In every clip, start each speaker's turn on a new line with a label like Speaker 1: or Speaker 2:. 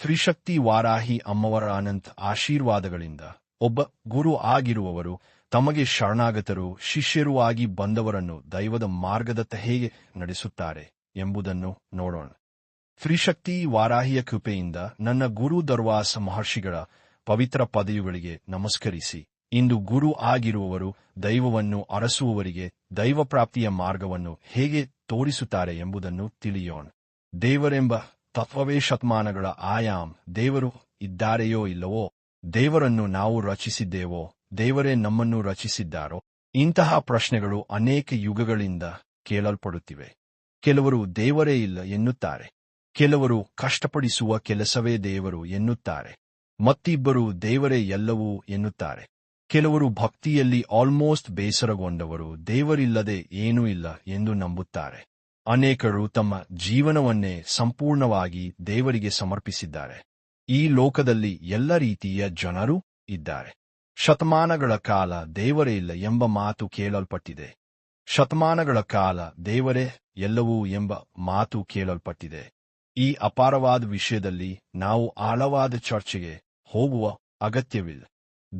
Speaker 1: ತ್ರಿಶಕ್ತಿ ವಾರಾಹಿ ಅಮ್ಮವರ ಅನಂತ್ ಆಶೀರ್ವಾದಗಳಿಂದ ಒಬ್ಬ ಗುರು ಆಗಿರುವವರು ತಮಗೆ ಶರಣಾಗತರು, ಶಿಷ್ಯರು ಆಗಿ ಬಂದವರನ್ನು ದೈವದ ಮಾರ್ಗದತ್ತ ಹೇಗೆ ನಡೆಸುತ್ತಾರೆ ಎಂಬುದನ್ನು ನೋಡೋಣ. ತ್ರಿಶಕ್ತಿ ವಾರಾಹಿಯ ಕೃಪೆಯಿಂದ ನನ್ನ ಗುರು ದರ್ವಾಸ ಮಹರ್ಷಿಗಳ ಪವಿತ್ರ ಪದವಿಗಳಿಗೆ ನಮಸ್ಕರಿಸಿ, ಇಂದು ಗುರು ಆಗಿರುವವರು ದೈವವನ್ನು ಅರಸುವವರಿಗೆ ದೈವ ಪ್ರಾಪ್ತಿಯ ಮಾರ್ಗವನ್ನು ಹೇಗೆ ತೋರಿಸುತ್ತಾರೆ ಎಂಬುದನ್ನು ತಿಳಿಯೋಣ. ದೇವರೆಂಬ ತತ್ವವೇ ಶತಮಾನಗಳ ಆಯಾಮ್ ದೇವರು ಇದ್ದಾರೆಯೋ ಇಲ್ಲವೋ, ದೇವರನ್ನು ನಾವು ರಚಿಸಿದ್ದೇವೋ, ದೇವರೇ ನಮ್ಮನ್ನು ರಚಿಸಿದ್ದಾರೋ, ಇಂತಹ ಪ್ರಶ್ನೆಗಳು ಅನೇಕ ಯುಗಗಳಿಂದ ಕೇಳಲ್ಪಡುತ್ತಿವೆ. ಕೆಲವರು ದೇವರೇ ಇಲ್ಲ ಎನ್ನುತ್ತಾರೆ. ಕೆಲವರು ಕಷ್ಟಪಡಿಸುವ ಕೆಲಸವೇ ದೇವರು ಎನ್ನುತ್ತಾರೆ. ಮತ್ತಿಬ್ಬರು ದೇವರೇ ಎಲ್ಲವೂ ಎನ್ನುತ್ತಾರೆ. ಕೆಲವರು ಭಕ್ತಿಯಲ್ಲಿ ಆಲ್ಮೋಸ್ಟ್ ಬೇಸರಗೊಂಡವರು ದೇವರಿಲ್ಲದೆ ಏನೂ ಇಲ್ಲ ಎಂದು ನಂಬುತ್ತಾರೆ. ಅನೇಕರು ತಮ್ಮ ಜೀವನವನ್ನೇ ಸಂಪೂರ್ಣವಾಗಿ ದೇವರಿಗೆ ಸಮರ್ಪಿಸಿದ್ದಾರೆ. ಈ ಲೋಕದಲ್ಲಿ ಎಲ್ಲ ರೀತಿಯ ಜನರು ಇದ್ದಾರೆ. ಶತಮಾನಗಳ ಕಾಲ ದೇವರೇ ಇಲ್ಲ ಎಂಬ ಮಾತು ಕೇಳಲ್ಪಟ್ಟಿದೆ. ಶತಮಾನಗಳ ಕಾಲ ದೇವರೇ ಎಲ್ಲವೂ ಎಂಬ ಮಾತು ಕೇಳಲ್ಪಟ್ಟಿದೆ. ಈ ಅಪಾರವಾದ ವಿಷಯದಲ್ಲಿ ನಾವು ಆಳವಾದ ಚರ್ಚೆಗೆ ಹೋಗುವ ಅಗತ್ಯವಿಲ್ಲ.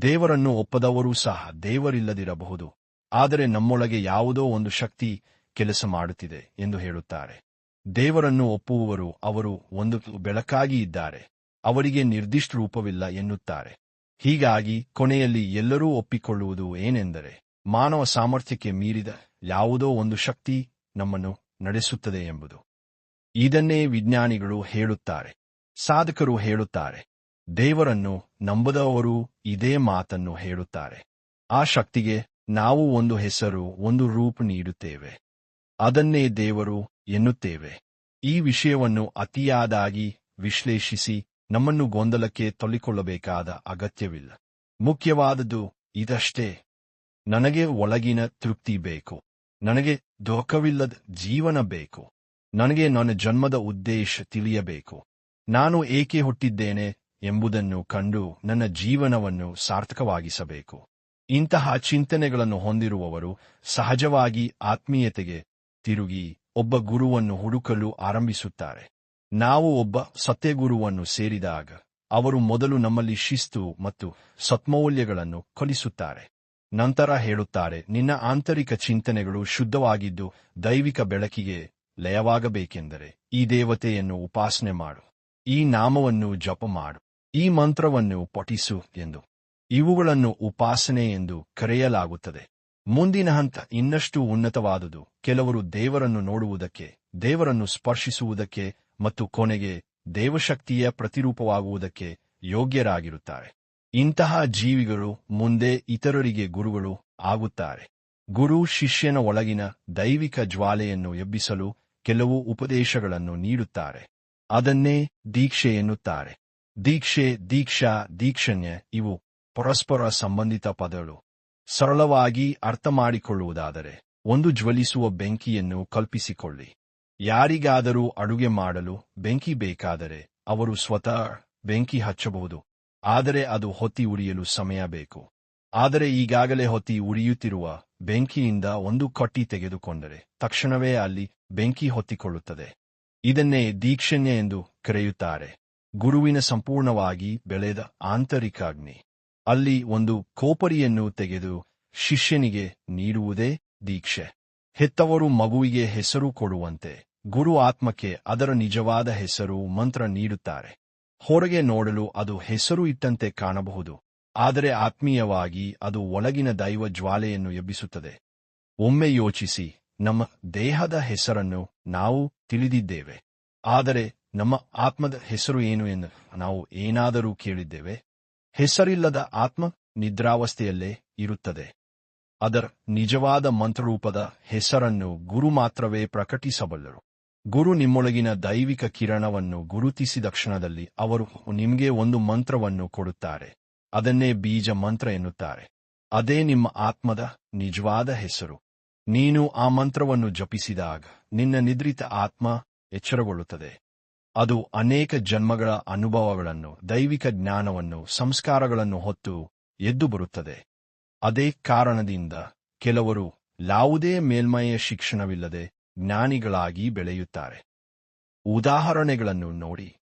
Speaker 1: ದೇವರನ್ನು ಒಪ್ಪದವರೂ ಸಹ ದೇವರಿಲ್ಲದಿರಬಹುದು. ಆದರೆ ನಮ್ಮೊಳಗೆ ಯಾವುದೋ ಒಂದು ಶಕ್ತಿ ಕೆಲಸ ಮಾಡುತ್ತಿದೆ ಎಂದು ಹೇಳುತ್ತಾರೆ. ದೇವರನ್ನು ಒಪ್ಪುವವರು ಅವರು ಒಂದು ಬೆಳಕಾಗಿ ಇದ್ದಾರೆ. ಅವರಿಗೆ ನಿರ್ದಿಷ್ಟ ರೂಪವಿಲ್ಲ ಎನ್ನುತ್ತಾರೆ. ಹೀಗಾಗಿ ಕೊನೆಯಲ್ಲಿ ಎಲ್ಲರೂ ಒಪ್ಪಿಕೊಳ್ಳುವುದು ಏನೆಂದರೆ, ಮಾನವ ಸಾಮರ್ಥ್ಯಕ್ಕೆ ಮೀರಿದ ಯಾವುದೋ ಒಂದು ಶಕ್ತಿ ನಮ್ಮನ್ನು ನಡೆಸುತ್ತದೆ ಎಂಬುದು. ಇದನ್ನೇ ವಿಜ್ಞಾನಿಗಳು ಹೇಳುತ್ತಾರೆ. ಸಾಧಕರು ಹೇಳುತ್ತಾರೆ, ದೇವರನ್ನು ನಂಬದವರು ಇದೇ ಮಾತನ್ನು ಹೇಳುತ್ತಾರೆ. ಆ ಶಕ್ತಿಗೆ ನಾವು ಒಂದು ಹೆಸರು, ಒಂದು ರೂಪ ನೀಡುತ್ತೇವೆ. ಅದನ್ನೇ ದೇವರು ಎನ್ನುತ್ತೇವೆ. ಈ ವಿಷಯವನ್ನು ಅತಿಯಾದಾಗಿ ವಿಶ್ಲೇಷಿಸಿ ನಮ್ಮನ್ನು ಗೊಂದಲಕ್ಕೆ ತೊಲಿಕೊಳ್ಳಬೇಕಾದ ಅಗತ್ಯವಿಲ್ಲ. ಮುಖ್ಯವಾದದ್ದು ಇದಷ್ಟೇ. ನನಗೆ ಒಳಗಿನ ತೃಪ್ತಿ ಬೇಕು. ನನಗೆ ದುಃಖವಿಲ್ಲದ ಜೀವನ ಬೇಕು. ನನಗೆ ನನ್ನ ಜನ್ಮದ ಉದ್ದೇಶ ತಿಳಿಯಬೇಕು. ನಾನು ಏಕೆ ಹುಟ್ಟಿದ್ದೇನೆ ಎಂಬುದನ್ನು ಕಂಡು ನನ್ನ ಜೀವನವನ್ನು ಸಾರ್ಥಕವಾಗಿಸಬೇಕು. ಇಂತಹ ಚಿಂತನೆಗಳನ್ನು ಹೊಂದಿರುವವರು ಸಹಜವಾಗಿ ಆತ್ಮೀಯತೆಗೆ ತಿರುಗಿ ಒಬ್ಬ ಗುರುವನ್ನು ಹುಡುಕಲು ಆರಂಭಿಸುತ್ತಾರೆ. ನಾವು ಒಬ್ಬ ಸತ್ಯಗುರುವನ್ನು ಸೇರಿದಾಗ ಅವರು ಮೊದಲು ನಮ್ಮಲ್ಲಿ ಶಿಸ್ತು ಮತ್ತು ಸತ್ಮೌಲ್ಯಗಳನ್ನು ಕಲಿಸುತ್ತಾರೆ. ನಂತರ ಹೇಳುತ್ತಾರೆ, ನಿನ್ನ ಆಂತರಿಕ ಚಿಂತನೆಗಳು ಶುದ್ಧವಾಗಿದ್ದು ದೈವಿಕ ಬೆಳಕಿಗೆ ಲಯವಾಗಬೇಕೆಂದರೆ ಈ ದೇವತೆಯನ್ನು ಉಪಾಸನೆ ಮಾಡು. ಈ ನಾಮವನ್ನು ಜಪ ಮಾಡು. ಈ ಮಂತ್ರವನ್ನು ಪಠಿಸು ಎಂದು. ಇವುಗಳನ್ನು ಉಪಾಸನೆ ಎಂದು ಕರೆಯಲಾಗುತ್ತದೆ. ಮುಂದಿನ ಹಂತ ಇನ್ನಷ್ಟು ಉನ್ನತವಾದುದು. ಕೆಲವರು ದೇವರನ್ನು ನೋಡುವುದಕ್ಕೆ, ದೇವರನ್ನು ಸ್ಪರ್ಶಿಸುವುದಕ್ಕೆ ಮತ್ತು ಕೊನೆಗೆ ದೇವಶಕ್ತಿಯ ಪ್ರತಿರೂಪವಾಗುವುದಕ್ಕೆ ಯೋಗ್ಯರಾಗಿರುತ್ತಾರೆ. ಇಂತಹ ಜೀವಿಗಳು ಮುಂದೆ ಇತರರಿಗೆ ಗುರುಗಳು ಆಗುತ್ತಾರೆ. ಗುರು ಶಿಷ್ಯನ ಒಳಗಿನ ದೈವಿಕ ಜ್ವಾಲೆಯನ್ನು ಎಬ್ಬಿಸಲು ಕೆಲವು ಉಪದೇಶಗಳನ್ನು ನೀಡುತ್ತಾರೆ. ಅದನ್ನೇ ದೀಕ್ಷೆ ಎನ್ನುತ್ತಾರೆ. ದೀಕ್ಷೆ, ದೀಕ್ಷಾ, ದೀಕ್ಷಣ್ಯ ಇವು ಪರಸ್ಪರ ಸಂಬಂಧಿತ ಪದಗಳು. ಸರಳವಾಗಿ ಅರ್ಥ ಮಾಡಿಕೊಳ್ಳುವುದಾದರೆ ಒಂದು ಜ್ವಲಿಸುವ ಬೆಂಕಿಯನ್ನು ಕಲ್ಪಿಸಿಕೊಳ್ಳಿ. ಯಾರಿಗಾದರೂ ಅಡುಗೆ ಮಾಡಲು ಬೆಂಕಿ ಬೇಕಾದರೆ ಅವರು ಸ್ವತಃ ಬೆಂಕಿ ಹಚ್ಚಬಹುದು, ಆದರೆ ಅದು ಹೊತ್ತಿ ಉರಿಯಲು ಸಮಯ ಬೇಕು. ಆದರೆ ಈಗಾಗಲೇ ಹೊತ್ತಿ ಉರಿಯುತ್ತಿರುವ ಬೆಂಕಿಯಿಂದ ಒಂದು ಕಟ್ಟಿ ತೆಗೆದುಕೊಂಡರೆ ತಕ್ಷಣವೇ ಅಲ್ಲಿ ಬೆಂಕಿ ಹೊತ್ತಿಕೊಳ್ಳುತ್ತದೆ. ಇದನ್ನೇ ದೀಕ್ಷಣ್ಯ ಎಂದು ಕರೆಯುತ್ತಾರೆ. ಗುರುವಿನ ಸಂಪೂರ್ಣವಾಗಿ ಬೆಳೆದ ಆಂತರಿಕ ಅಗ್ನಿ ಅಲ್ಲಿ ಒಂದು ಕೋಪರಿಯನ್ನು ತೆಗೆದು ಶಿಷ್ಯನಿಗೆ ನೀಡುವುದೇ ದೀಕ್ಷೆ. ಹೆತ್ತವರು ಮಗುವಿಗೆ ಹೆಸರು ಕೊಡುವಂತೆ. ಗುರು ಆತ್ಮಕ್ಕೆ ಅದರ ನಿಜವಾದ ಹೆಸರು ಮಂತ್ರ ನೀಡುತ್ತಾರೆ. ಹೊರಗೆ ನೋಡಲು ಅದು ಹೆಸರು ಇಟ್ಟಂತೆ ಕಾಣಬಹುದು. ಆದರೆ ಆತ್ಮೀಯವಾಗಿ ಅದು ಒಳಗಿನ ದೈವ ಜ್ವಾಲೆಯನ್ನು ಎಬ್ಬಿಸುತ್ತದೆ. ಒಮ್ಮೆ ಯೋಚಿಸಿ, ನಮ್ಮ ದೇಹದ ಹೆಸರನ್ನು ನಾವು ತಿಳಿದಿದ್ದೇವೆ. ಆದರೆ ನಮ್ಮ ಆತ್ಮದ ಹೆಸರು ಏನು ಎಂದು ನಾವು ಏನಾದರೂ ಕೇಳಿದ್ದೇವೆ? ಹೆಸರಿಲ್ಲದ ಆತ್ಮ ನಿದ್ರಾವಸ್ಥೆಯಲ್ಲೇ ಇರುತ್ತದೆ. ಅದರ ನಿಜವಾದ ಮಂತ್ರರೂಪದ ಹೆಸರನ್ನು ಗುರು ಮಾತ್ರವೇ ಪ್ರಕಟಿಸಬಲ್ಲರು. ಗುರು ನಿಮ್ಮೊಳಗಿನ ದೈವಿಕ ಕಿರಣವನ್ನು ಗುರುತಿಸಿದ ಕ್ಷಣದಲ್ಲಿ ಅವರು ನಿಮಗೆ ಒಂದು ಮಂತ್ರವನ್ನು ಕೊಡುತ್ತಾರೆ. ಅದನ್ನೇ ಬೀಜ ಮಂತ್ರ ಎನ್ನುತ್ತಾರೆ. ಅದೇ ನಿಮ್ಮ ಆತ್ಮದ ನಿಜವಾದ ಹೆಸರು. ನೀನು ಆ ಮಂತ್ರವನ್ನು ಜಪಿಸಿದಾಗ ನಿನ್ನ ನಿದ್ರಿತ ಆತ್ಮ ಎಚ್ಚರಗೊಳ್ಳುತ್ತದೆ. ಅದು ಅನೇಕ ಜನ್ಮಗಳ ಅನುಭವಗಳನ್ನು, ದೈವಿಕ ಜ್ಞಾನವನ್ನು, ಸಂಸ್ಕಾರಗಳನ್ನು ಹೊತ್ತು ಎದ್ದು ಬರುತ್ತದೆ. ಅದೇ ಕಾರಣದಿಂದ ಕೆಲವರು ಯಾವುದೇ ಮೇಲ್ಮೈಯ ಶಿಕ್ಷಣವಿಲ್ಲದೆ ಜ್ಞಾನಿಗಳಾಗಿ ಬೆಳೆಯುತ್ತಾರೆ. ಉದಾಹರಣೆಗಳನ್ನು ನೋಡಿ.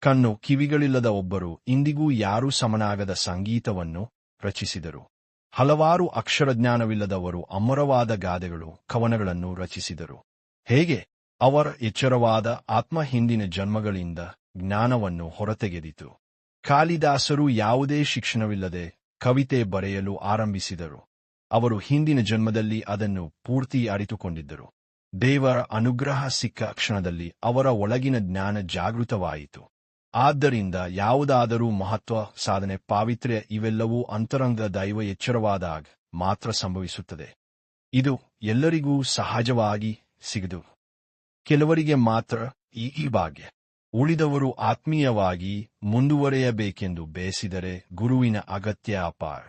Speaker 1: ಕಣ್ಣು ಕಿವಿಗಳಿಲ್ಲದ ಒಬ್ಬರು ಇಂದಿಗೂ ಯಾರೂ ಸಮನಾಗದ ಸಂಗೀತವನ್ನು ರಚಿಸಿದರು. ಹಲವಾರು ಅಕ್ಷರಜ್ಞಾನವಿಲ್ಲದವರು ಅಮರವಾದ ಗಾದೆಗಳು, ಕವನಗಳನ್ನು ರಚಿಸಿದರು. ಹೇಗೆ? ಅವರ ಎಚ್ಚರವಾದ ಆತ್ಮ ಹಿಂದಿನ ಜನ್ಮಗಳಿಂದ ಜ್ಞಾನವನ್ನು ಹೊರತೆಗೆದಿತು. ಕಾಳಿದಾಸರು ಯಾವುದೇ ಶಿಕ್ಷಣವಿಲ್ಲದೆ ಕವಿತೆ ಬರೆಯಲು ಆರಂಭಿಸಿದರು. ಅವರು ಹಿಂದಿನ ಜನ್ಮದಲ್ಲಿ ಅದನ್ನು ಪೂರ್ತಿ ಅರಿತುಕೊಂಡಿದ್ದರು. ದೇವರ ಅನುಗ್ರಹ ಸಿಕ್ಕ ಕ್ಷಣದಲ್ಲಿ ಅವರ ಒಳಗಿನ ಜ್ಞಾನ ಜಾಗೃತವಾಯಿತು. ಆದ್ದರಿಂದ ಯಾವುದಾದರೂ ಮಹತ್ವ ಸಾಧನೆ ಪಾವಿತ್ರ್ಯ ಇವೆಲ್ಲವೂ ಅಂತರಂಗ ದೈವ ಎಚ್ಚರವಾದಾಗ ಮಾತ್ರ ಸಂಭವಿಸುತ್ತದೆ. ಇದು ಎಲ್ಲರಿಗೂ ಸಹಜವಾಗಿ ಸಿಗದು. ಕೆಲವರಿಗೆ ಮಾತ್ರ ಈ ಈ ಭಾಗ್ಯ. ಉಳಿದವರು ಆತ್ಮೀಯವಾಗಿ ಮುಂದುವರೆಯಬೇಕೆಂದು ಬೇಸಿದರೆ ಗುರುವಿನ ಅಗತ್ಯ ಅಪಾರ.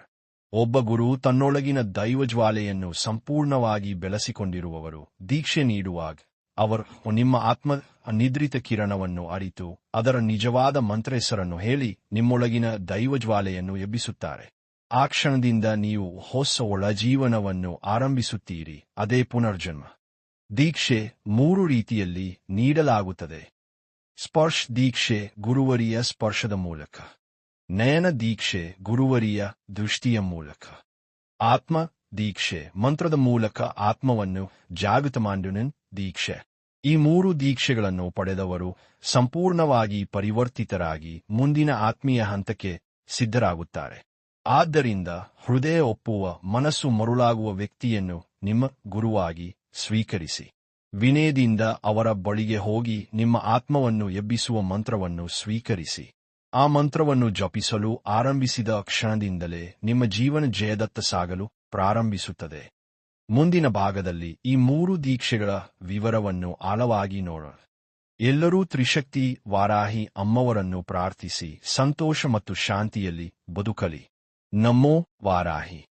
Speaker 1: ಒಬ್ಬ ಗುರು ತನ್ನೊಳಗಿನ ದೈವಜ್ವಾಲೆಯನ್ನು ಸಂಪೂರ್ಣವಾಗಿ ಬೆಳೆಸಿಕೊಂಡಿರುವವರು ದೀಕ್ಷೆ ನೀಡುವಾಗ ಅವರು ನಿಮ್ಮ ಆತ್ಮ ನಿದ್ರಿತ ಕಿರಣವನ್ನು ಅರಿತು ಅದರ ನಿಜವಾದ ಮಂತ್ರೆಸರನ್ನು ಹೇಳಿ ನಿಮ್ಮೊಳಗಿನ ದೈವಜ್ವಾಲೆಯನ್ನು ಎಬ್ಬಿಸುತ್ತಾರೆ. ಆ ಕ್ಷಣದಿಂದ ನೀವು ಹೊಸ ಒಳಜೀವನವನ್ನು ಆರಂಭಿಸುತ್ತೀರಿ. ಅದೇ ಪುನರ್ಜನ್ಮ. ದೀಕ್ಷೆ ಮೂರು ರೀತಿಯಲ್ಲಿ ನೀಡಲಾಗುತ್ತದೆ. ಸ್ಪರ್ಶ ದೀಕ್ಷೆ ಗುರುವರಿಯ ಸ್ಪರ್ಶದ ಮೂಲಕ. ನಯನ ದೀಕ್ಷೆ ಗುರುವರಿಯ ದೃಷ್ಟಿಯ ಮೂಲಕ. ಆತ್ಮ ದೀಕ್ಷೆ ಮಂತ್ರದ ಮೂಲಕ ಆತ್ಮವನ್ನು ಜಾಗೃತ ಮಾಡುವ ದೀಕ್ಷೆ. ಈ ಮೂರು ದೀಕ್ಷೆಗಳನ್ನು ಪಡೆದವರು ಸಂಪೂರ್ಣವಾಗಿ ಪರಿವರ್ತಿತರಾಗಿ ಮುಂದಿನ ಆತ್ಮೀಯ ಹಂತಕ್ಕೆ ಸಿದ್ಧರಾಗುತ್ತಾರೆ. ಆದ್ದರಿಂದ ಹೃದಯ ಒಪ್ಪುವ ಮನಸ್ಸು ಮರುಳಾಗುವ ವ್ಯಕ್ತಿಯನ್ನು ನಿಮ್ಮ ಗುರುವಾಗಿ ಸ್ವೀಕರಿಸಿ. ವಿನಯದಿಂದ ಅವರ ಬಳಿಗೆ ಹೋಗಿ ನಿಮ್ಮ ಆತ್ಮವನ್ನು ಎಬ್ಬಿಸುವ ಮಂತ್ರವನ್ನು ಸ್ವೀಕರಿಸಿ. ಆ ಮಂತ್ರವನ್ನು ಜಪಿಸಲು ಆರಂಭಿಸಿದ ಕ್ಷಣದಿಂದಲೇ ನಿಮ್ಮ ಜೀವನ ಜಯದತ್ತ ಸಾಗಲು ಪ್ರಾರಂಭಿಸುತ್ತದೆ. ಮುಂದಿನ ಭಾಗದಲ್ಲಿ ಈ ಮೂರು ದೀಕ್ಷೆಗಳ ವಿವರವನ್ನು ಆಳವಾಗಿ ನೋಡೋಣ. ಎಲ್ಲರೂ ತ್ರಿಶಕ್ತಿ, ವಾರಾಹಿ ಅಮ್ಮವರನ್ನು ಪ್ರಾರ್ಥಿಸಿ, ಸಂತೋಷ ಮತ್ತು ಶಾಂತಿಯಲ್ಲಿ ಬದುಕಲಿ. ನಮೋ ವಾರಾಹಿ.